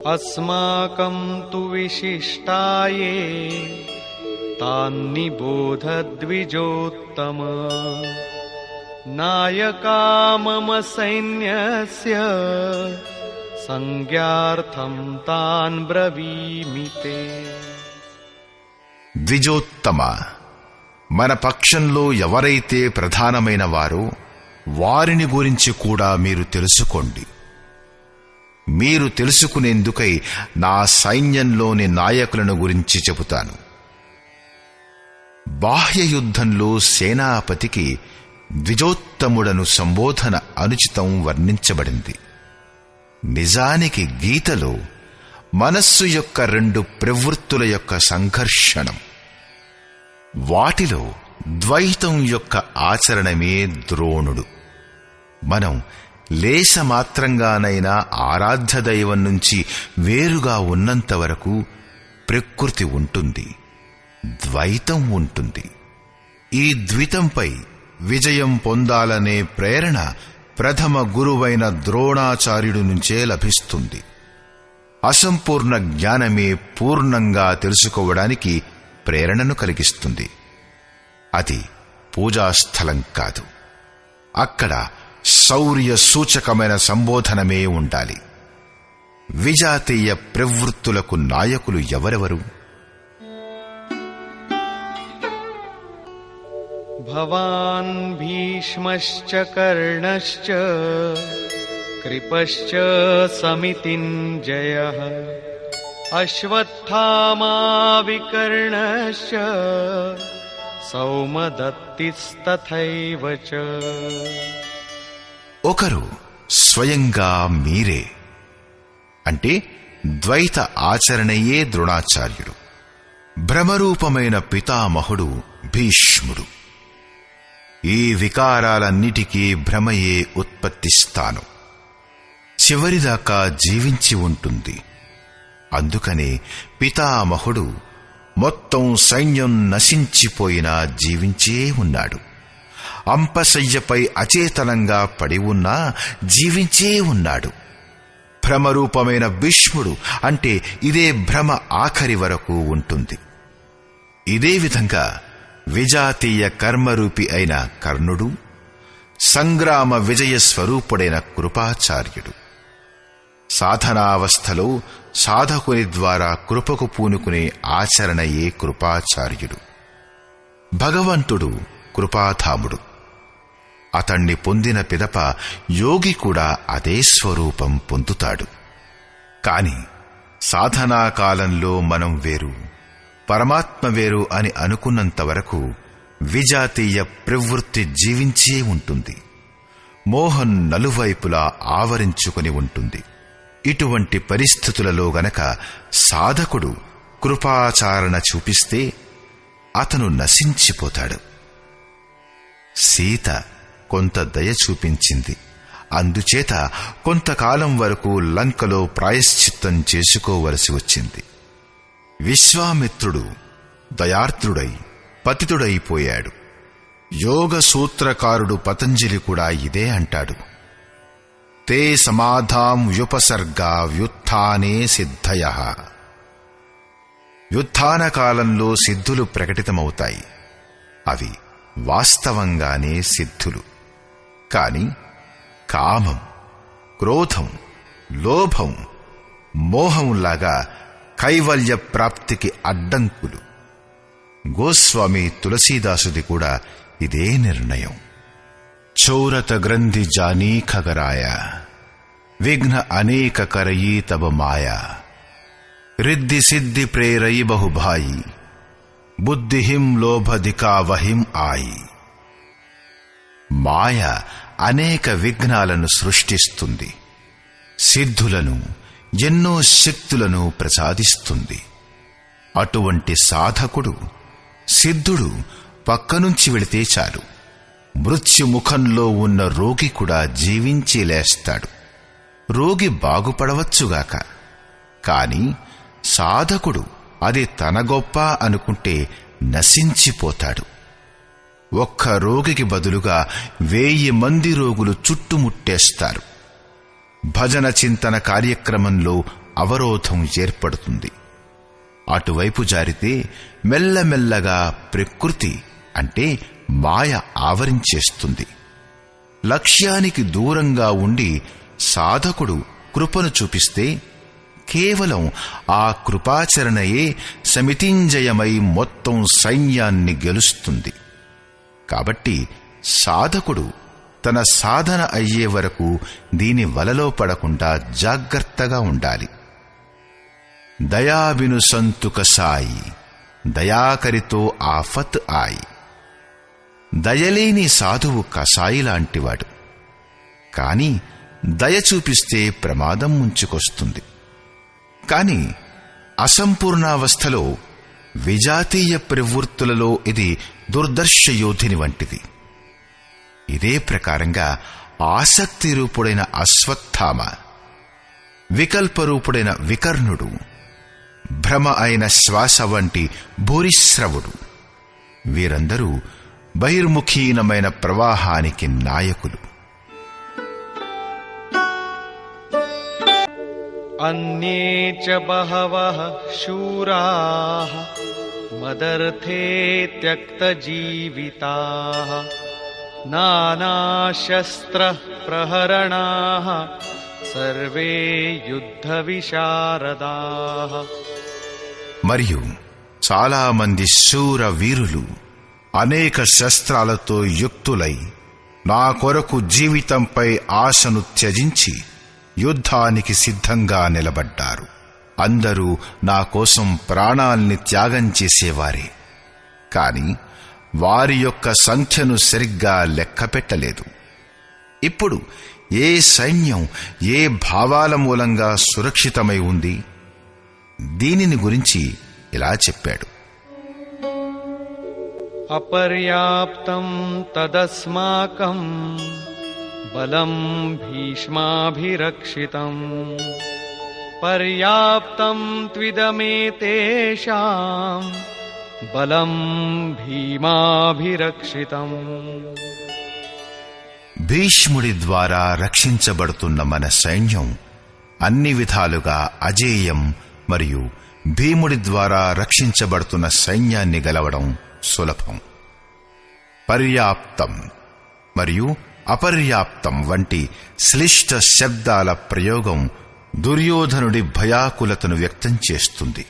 अस्माकं तु विशिष्टाये तान्निबोधद्विजोत्तम नायका मम सैन्यस्य संज्ञार्थं तान् ब्रवीमि ते ద్విజోత్తమ మన పక్షంలో ఎవరైతే ప్రధానమైన వారో వారిని గురించి కూడా మీరు తెలుసుకోండి మీరు తెలుసుకునేందుకై నా సైన్యంలోని నాయకులను గురించి చెబుతాను. బాహ్య యుద్ధంలో సేనాపతికి ద్విజోత్తముడను సంబోధన అనుచితం వర్ణించబడింది. నిజానికి గీతలో మనస్సు యొక్క రెండు ప్రవృత్తుల యొక్క సంఘర్షణం వాటిలో ద్వైతం యొక్క ఆచరణమే ద్రోణుడు. మనం లేశమాత్రంగానైనా ఆరాధ్య దైవం నుంచి వేరుగా ఉన్నంత వరకు ప్రకృతి ఉంటుంది ద్వైతం ఉంటుంది. ఈ ద్వితంపై విజయం పొందాలనే ప్రేరణ ప్రథమ గురువైన ద్రోణాచార్యుడి నుంచే లభిస్తుంది. అసంపూర్ణ జ్ఞానమే పూర్ణంగా తెలుసుకోవడానికి ప్రేరణను కలిగిస్తుంది. అది పూజాస్థలం కాదు. అక్కడ శౌర్య సూచకమైన సంబోధనమే ఉండాలి. విజాతీయ ప్రవృత్తులకు నాయకులు ఎవరెవరు? భవాన్ భీష్మశ్చ కర్ణశ్చ కృపశ్చ సమితింజయ అశ్వత్థామా వికర్ణశ్చ సౌమదత్తిస్తథైవచ ఒకరు స్వయంగా మీరే. అంటే ద్వైత ఆచరణయే ద్రోణాచార్యుడు. భ్రమరూపమైన పితామహుడు భీష్ముడు. ఈ వికారాలన్నిటికీ భ్రమయే ఉత్పత్తిస్తాను చివరిదాకా జీవించి ఉంటుంది. అందుకనే పితామహుడు మొత్తం సైన్యం నశించిపోయినా జీవించే ఉన్నాడు. అంపశయ్యపై అచేతనంగా పడి ఉన్నా జీవించే ఉన్నాడు. భ్రమరూపమైన భీష్ముడు అంటే ఇదే భ్రమ ఆఖరి వరకు ఉంటుంది. ఇదే విధంగా విజాతీయ కర్మరూపి అయిన కర్ణుడు సంగ్రామ విజయ స్వరూపుడైన కృపాచార్యుడు. సాధనావస్థలో సాధకుని ద్వారా కృపకు పూనుకునే ఆచరణయే కృపాచార్యుడు. భగవంతుడు కృపాధాముడు. అతణ్ణి పొందిన పిదప యోగి కూడా అదే స్వరూపం పొందుతాడు. కాని సాధనా కాలంలో మనం వేరు పరమాత్మ వేరు అని అనుకున్నంతవరకు విజాతీయ ప్రవృత్తి జీవించే ఉంటుంది. మోహన్ నలువైపులా ఆవరించుకుని ఉంటుంది. ఇటువంటి పరిస్థితులలో గనక సాధకుడు కృపాచారణ చూపిస్తే అతను నశించిపోతాడు. సీత కొంత దయ చూపించింది. అందుచేత కొంతకాలం వరకు లంకలో ప్రాయశ్చిత్తం చేసుకోవలసి వచ్చింది. విశ్వామిత్రుడు దయార్ద్రుడై పతితుడైపోయాడు. యోగ సూత్రకారుడు పతంజలి కూడా ఇదే అంటాడు. తే సమాధాం వ్యుపసర్గా వ్యుత్థానే సిద్ధయ. యుద్ధాన కాలంలో సిద్ధులు ప్రకటితమవుతాయి. అవి వాస్తవంగానే సిద్ధులు. కాని కామం క్రోధం లోభం మోహంలాగా కైవల్య ప్రాప్తికి అడ్డంకులు. గోస్వామి తులసీదాసుది కూడా ఇదే నిర్ణయం. చౌరత గ్రంథి జానీ ఖగరాయ విఘ్న అనేక కరయీ తబ మాయా. రిద్ధి సిద్ధి ప్రేరయి బహుభాయి బుద్ధిహిం లోభధికావహిం ఆయి. మాయ అనేక విఘ్నాలను సృష్టిస్తుంది. సిద్ధులను ఎన్నో శక్తులను ప్రసాదిస్తుంది. అటువంటి సాధకుడు సిద్ధుడు పక్కనుంచి వెళితే చాలు. మృత్యుముఖంలో ఉన్న రోగి కూడా జీవించి లేస్తాడు. రోగి బాగుపడవచ్చుగాక. కాని సాధకుడు అది తన గొప్ప అనుకుంటే నశించిపోతాడు. ఒక్క రోగికి బదులుగా వేయి మంది రోగులు చుట్టుముట్టేస్తారు. భజన చింతన కార్యక్రమంలో అవరోధం ఏర్పడుతుంది. అటువైపు జారితే మెల్లమెల్లగా ప్రకృతి అంటే మాయ ఆవరించేస్తుంది. లక్ష్యానికి దూరంగా ఉండి సాధకుడు కృపను చూపిస్తే కేవలం ఆ కృపాచరణయే సమితింజయమై మొత్తం సైన్యాన్ని గెలుస్తుంది. కాబట్టి సాధకుడు తన సాధన అయ్యే వరకు దీని వలలో పడకుండా జాగ్రత్తగా ఉండాలి. దయాబిను సంతుక సాయి దయాకరితో ఆఫత్ ఆయి. దయలేని సాధువు కషాయి లాంటివాడు. కాని దయ చూపిస్తే ప్రమాదం ముంచుకొస్తుంది. కాని అసంపూర్ణావస్థలో విజాతీయ ప్రవృత్తులలో ఇది దుర్దర్శ యోధిని వంటిది. ఇదే ప్రకారంగా ఆసక్తి రూపుడైన అశ్వత్థామ వికల్పరూపుడైన వికర్ణుడు భ్రమ అయిన శ్వాస వంటి భూరిశ్రవుడు. వీరందరూ బహిర్ముఖీనమైన ప్రవాహానికి నాయకులు. अन्ये च बहवः शूराः मदर्थे त्यक्तजीविताः नानाशस्त्रः प्रहरणाः सर्वे युद्धविशारदाः మరియు చాలా మంది శూర వీరులు అనేక శస్త్రాలతో యుక్తులై నా కొరకు జీవితంపై ఆశను త్యజించి యుద్ధానికి సిద్ధంగా నిలబడ్డారు. అందరూ నా కోసం ప్రాణాల్ని త్యాగం చేసేవారే. కాని వారి యొక్క సంఖ్యను సరిగ్గా లెక్కపెట్టలేదు ఇప్పుడు ఏ సైన్యం ఏ భావాల మూలంగా సురక్షితమై ఉంది? దీనిని గురించి ఇలా చెప్పాడు. అపర్యాప్తం తదస్మాకం बलम् भीष्माभिरक्षितम् पर्याप्तम् त्विदमेतेषाम् बलम् भीमाभिरक्षितम् భీష్ముడి ద్వారా రక్షించబడుతున్న మన సైన్యం అన్ని విధాలుగా అజేయం మరియు భీముడి ద్వారా రక్షించబడుతున్న సైన్యాన్ని గెలవడం సులభం పర్యాప్తం మరియు అపర్యాప్తం వంటి శ్లిష్ట శబ్దాల ప్రయోగం దుర్యోధనుడి భయాకులతను వ్యక్తం చేస్తుంది.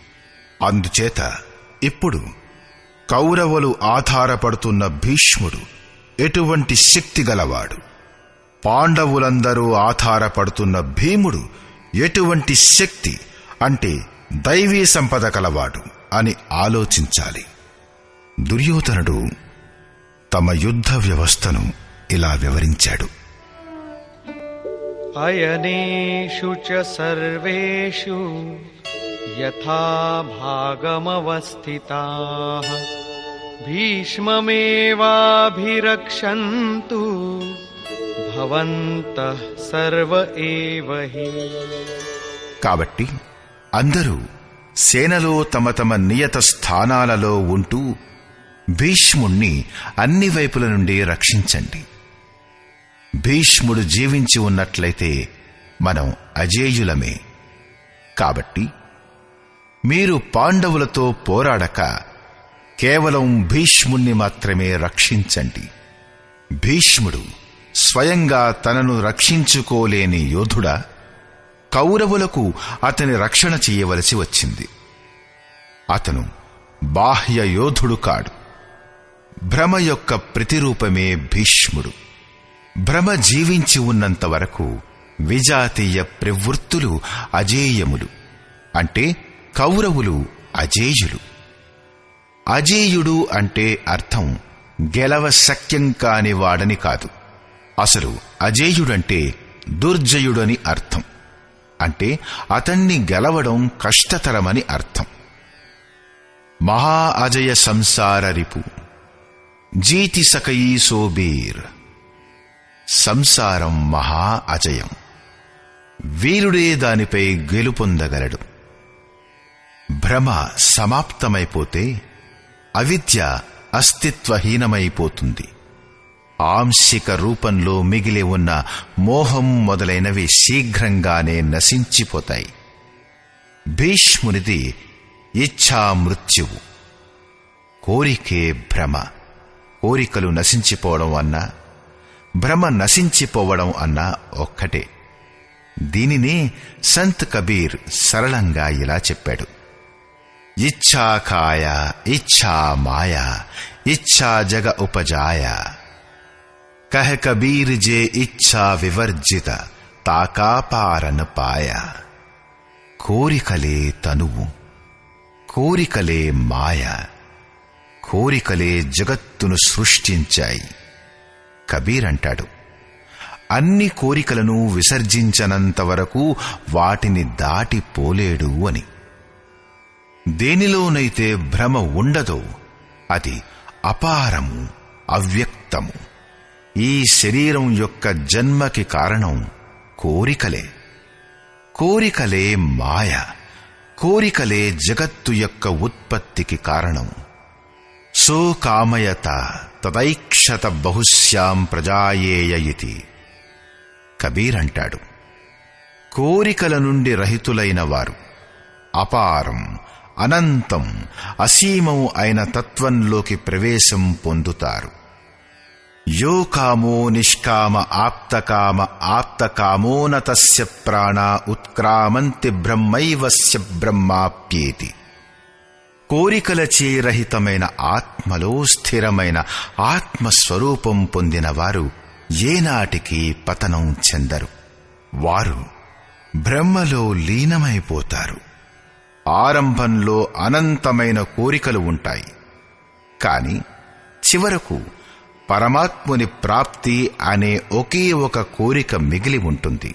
అందుచేత ఇప్పుడు కౌరవులు ఆధారపడుతున్న భీష్ముడు ఎటువంటి శక్తి గలవాడు? పాండవులందరూ ఆధారపడుతున్న భీముడు ఎటువంటి శక్తి అంటే దైవీ సంపద కలవాడు అని ఆలోచించాలి. దుర్యోధనుడు తమ యుద్ధ వ్యవస్థను ఇలా వివరించాడు. అయనేషు చ సర్వేషు యథాభాగమవస్థితా భీష్మమేవాభిరక్షంతు భవంత సర్వ కాబట్టి అందరూ సేనలో తమ తమ నియత స్థానాలలో ఉంటూ భీష్ముణ్ణి అన్ని వైపుల నుండి రక్షించండి. భీష్ముడు జీవించి ఉన్నట్లయితే మనం అజేయులమే. కాబట్టి మీరు పాండవులతో పోరాడక కేవలం భీష్ముణ్ణి మాత్రమే రక్షించండి. భీష్ముడు స్వయంగా తనను రక్షించుకోలేని యోధుడా కౌరవులకు అతని రక్షణ చేయవలసి వచ్చింది. అతను బాహ్య యోధుడు కాడు. భ్రమ యొక్క ప్రతిరూపమే భీష్ముడు. భ్రమ జీవించి ఉన్నంత వరకు విజాతీయ ప్రవృత్తులు అజేయములు. అంటే కౌరవులు అజేయులు. అజేయుడు అంటే అర్థం గెలవ శక్యం కాని వాడని కాదు. అసలు అజేయుడంటే దుర్జయుడని అర్థం. అంటే అతన్ని గెలవడం కష్టతరమని అర్థం. మహా అజయ సంసార రిపు. జీతి సకయీ సోబీర్. సంసారం మహా అజయం. వీరుడే దానిపై గెలుపొందగలడు. భ్రమ సమాప్తమైపోతే అవిద్య అస్తిత్వహీనమైపోతుంది. ఆంశిక రూపంలో మిగిలి ఉన్న మోహం మొదలైనవి శీఘ్రంగానే నశించిపోతాయి. భీష్మునిది ఇచ్ఛా మృత్యువు కోరికే భ్రమ కోరికలు నశించిపోవడం అన్నా భ్రమ నశించిపోవడం అన్న ఒక్కటే. దీనినే సంత్ కబీర్ సరళంగా ఇలా చెప్పాడు. ఇచ్ఛాకాయ ఇచ్ఛా మాయ ఇచ్ఛా జగ ఉపజాయ. కహ కబీర్ జే ఇచ్ఛా వివర్జిత తాకాపారన పాయ. కోరికలే తనువు కోరికలే మాయ. కోరికలే జగత్తును సృష్టించాయి. కబీర్ అంటాడు. అన్ని కోరికలను విసర్జించనంత వరకు వాటిని దాటిపోలేడు అని. దేనిలోనైతే భ్రమ ఉండదో అది అపారము అవ్యక్తము. ఈ శరీరం యొక్క జన్మకి కారణం కోరికలే. కోరికలే మాయ కోరికలే జగత్తు యొక్క ఉత్పత్తికి కారణం. సో కామయత తదైక్షత బహుశ్యాం ప్రజాయేయ ఇతి కబీర్ అంటాడు। కోరికల నుండి రహితులైన వారు అపారం అనంతం అసీమం అయిన తత్వంలోకి ప్రవేశం పొందుతారు। యో కామో నిష్కామ ఆప్తకామ ఆప్తకామోనతస్య ప్రాణ ప్రాణా ఉత్క్రామంతి బ్రహ్మైవస్య బ్రహ్మాప్యేతి। కోరికలచే రహితమైన ఆత్మలో స్థిరమైన ఆత్మస్వరూపం పొందిన వారు ఏనాటికి పతనం చెందరు. వారు బ్రహ్మలో లీనమైపోతారు. ఆరంభంలో అనంతమైన కోరికలు ఉంటాయి. కాని చివరకు పరమాత్ముని ప్రాప్తి అనే ఒకే ఒక కోరిక మిగిలి ఉంటుంది.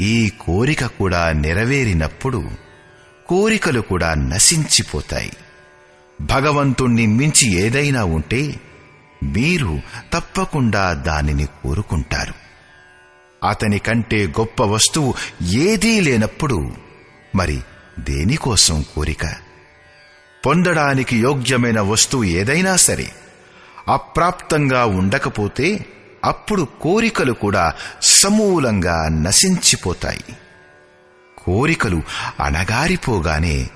ఈ కోరిక కూడా నెరవేరినప్పుడు కోరికలు కూడా నశించిపోతాయి. భగవంతుణ్ణి మించి ఏదైనా ఉంటే మీరు తప్పకుండా దానిని కోరుకుంటారు. అతని కంటే గొప్ప వస్తువు ఏదీ లేనప్పుడు మరి దేనికోసం కోరిక? పొందడానికి యోగ్యమైన వస్తువు ఏదైనా సరే అప్రాప్తంగా ఉండకపోతే అప్పుడు కోరికలు కూడా సమూలంగా నశించిపోతాయి. కోరికలు అణగారిపోగానే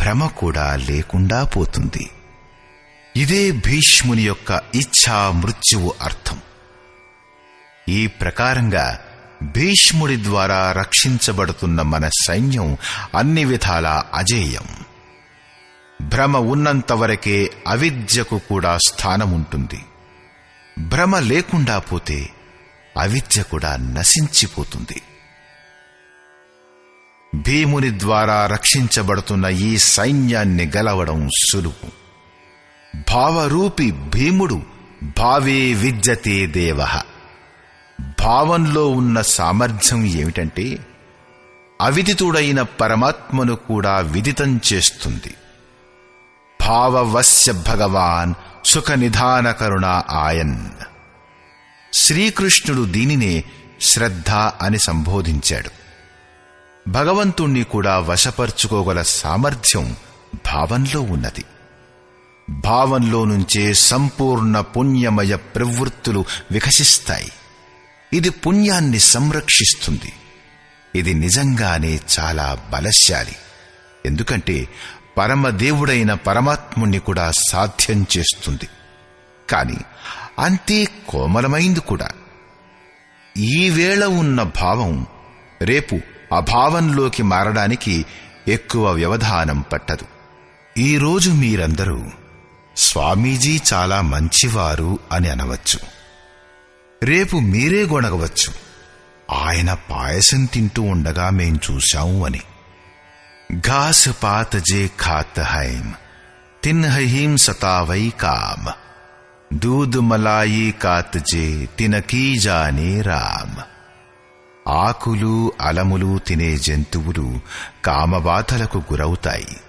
భ్రమ కూడా లేకుండా పోతుంది. ఇదే భీష్ముని యొక్క ఇచ్ఛా మృత్యువు అర్థం. ఈ ప్రకారంగా భీష్ముడి ద్వారా రక్షించబడుతున్న మన సైన్యం అన్ని విధాలా అజేయం. భ్రమ ఉన్నంతవరకే అవిద్యకు కూడా స్థానముంటుంది. భ్రమ లేకుండా పోతే అవిద్య కూడా నశించిపోతుంది. భీముని ద్వారా రక్షించబడుతున్న ఈ సైన్యాన్ని గలవడం సులువు. భావరూపి భీముడు భావే విద్యతే దేవ. భావంలో ఉన్న సామర్థ్యం ఏమిటంటే అవిదితుడైన పరమాత్మను కూడా విదితం చేస్తుంది. భావవశ్య భగవాన్ సుఖ నిధాన కరుణ ఆయన్. శ్రీకృష్ణుడు దీనినే శ్రద్ధ అని సంబోధించాడు. భగవంతుణ్ణి కూడా వశపరుచుకోగల సామర్థ్యం భావంలో ఉన్నది. భావంలో నుంచే సంపూర్ణ పుణ్యమయ ప్రవృత్తులు వికసిస్తాయి. ఇది పుణ్యాన్ని సంరక్షిస్తుంది. ఇది నిజంగానే చాలా బలశాలి. ఎందుకంటే పరమదేవుడైన పరమాత్ముణ్ణి కూడా సాధ్యం చేస్తుంది. కాని అంతే కోమలమైంది కూడా. ఈ వేళ ఉన్న భావం రేపు అభావంలోకి మారడానికి ఎక్కువ వ్యవధానం పట్టదు ఈరోజు మీరందరూ స్వామీజీ చాలా మంచివారు అని అనవచ్చు రేపు మీరే గొనగవచ్చు ఆయన పాయసం తింటూ ఉండగా మేం చూశాము అని घास पात जे खात हैम तिन्हहीम सतावई काम दूध मलाई कात जे తినకీ జానే రామ్ ఆకులు అలములు తినే జంతువులు కామబాధలకు గురవుతాయి.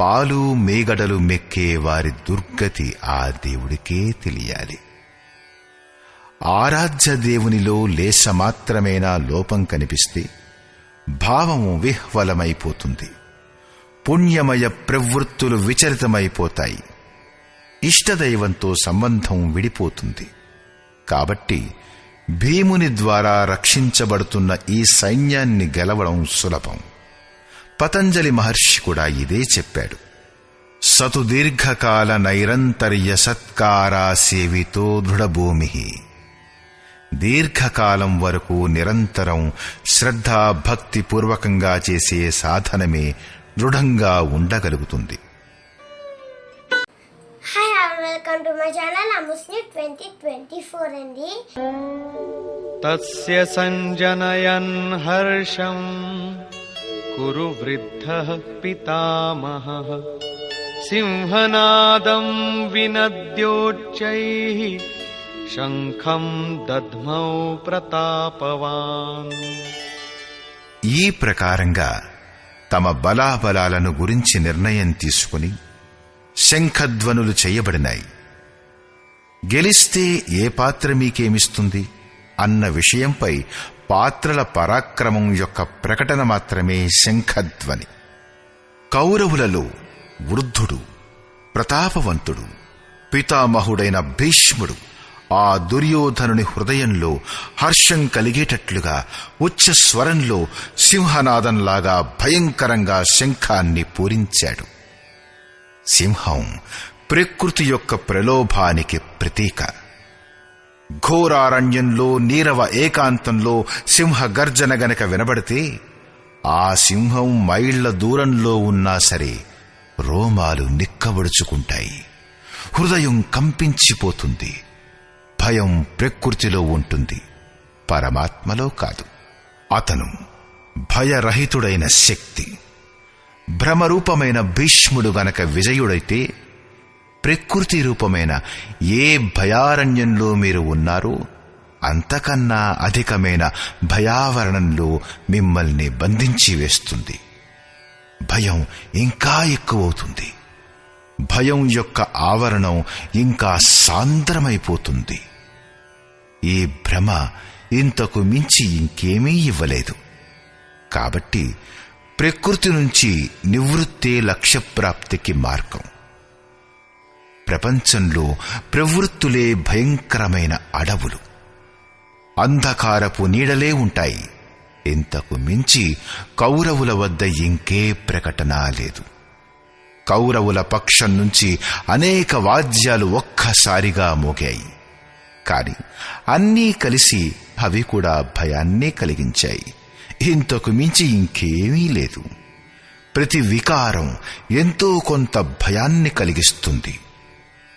పాలు మేగడలు మెక్కే వారి దుర్గతి ఆ దేవుడికే తెలియాలి. ఆరాధ్య దేవునిలో లేశమాత్రమేనా లోపం కనిపిస్తే భావము విహ్వలమైపోతుంది. పుణ్యమయ ప్రవృత్తులు విచలితమైపోతాయి ఇష్టదైవంతో సంబంధం విడిపోతుంది. కాబట్టి భీముని ద్వారా రక్షించబడుతున్న ఈ సైన్యాన్ని గెలవడం సులభం. పతంజలి మహర్షి కూడా ఇదే చెప్పాడు. సతు దీర్ఘకాల నైరంతర్య సత్కారా సేవితో దృఢభూమి దీర్ఘకాలం వరకు నిరంతరం శ్రద్ధ భక్తిపూర్వకంగా చేసే సాధనమే దృఢంగా ఉండగలుగుతుంది. వెల్కమ్ టు మై ఛానల్ అముస్ని ట్వంటీ ట్వంటీ ఫోర్ అండి. తస్య సంజనయన్ హర్షం కురు వృద్ధ పితామహ సింహనాదం వినద్యోచ్చై శంఖం దద్మౌ ప్రతాపవాన్. ఈ ప్రకారంగా తమ బలాబలాలను గురించి నిర్ణయం తీసుకుని శంఖధ్వనులు చేయబడినాయి. గెలిస్తే ఏ పాత్ర మీకేమిస్తుంది? అన్న విషయంపై పాత్రల పరాక్రమం యొక్క ప్రకటన మాత్రమే శంఖధ్వని. కౌరవులలో వృద్ధుడు ప్రతాపవంతుడు పితామహుడైన భీష్ముడు ఆ దుర్యోధనుని హృదయంలో హర్షం కలిగేటట్లుగా ఉచ్చ స్వరంలో సింహనాదంలాగా భయంకరంగా శంఖాన్ని పూరించాడు. సింహం ప్రకృతి యొక్క ప్రలోభానికి ప్రతీక. ఘోరారణ్యంలో నీరవ ఏకాంతంలో సింహ గర్జన గనక వినబడితే ఆ సింహం మైళ్ళ దూరంలో ఉన్నా సరే రోమాలు నిక్కబడుచుకుంటాయి. హృదయం కంపించిపోతుంది. భయం ప్రకృతిలో ఉంటుంది. పరమాత్మలో కాదు. అతను భయరహితుడైన శక్తి. భ్రమరూపమైన భీష్ముడు గనక విజయుడైతే ప్రకృతి రూపమైన ఏ భయారణ్యంలో మీరు ఉన్నారో అంతకన్నా అధికమైన భయావరణంలో మిమ్మల్ని బంధించి వేస్తుంది. భయం ఇంకా ఎక్కువవుతుంది. భయం యొక్క ఆవరణం ఇంకా సాంద్రమైపోతుంది. ఈ భ్రమ ఇంతకు మించి ఇంకేమీ ఇవ్వలేదు. కాబట్టి ప్రకృతి నుంచి నివృత్తే లక్ష్యప్రాప్తికి మార్గం. ప్రపంచంలో ప్రవృత్తులే భయంకరమైన అడవులు. అంధకారపు నీడలే ఉంటాయి. ఇంతకు మించి కౌరవుల వద్ద ఇంకే ప్రకటన లేదు. కౌరవుల పక్షం నుంచి అనేక వాద్యాలు ఒక్కసారిగా మోగాయి. కాని అన్నీ కలిసి అవి కూడా భయాన్నే కలిగించాయి. ఇంతకు మించి ఇంకేమీ లేదు. ప్రతి వికారం ఎంతో కొంత భయాన్ని కలిగిస్తుంది.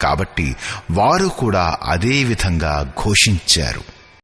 కాబట్టి వారు కూడా అదే విధంగా ఘోషించారు.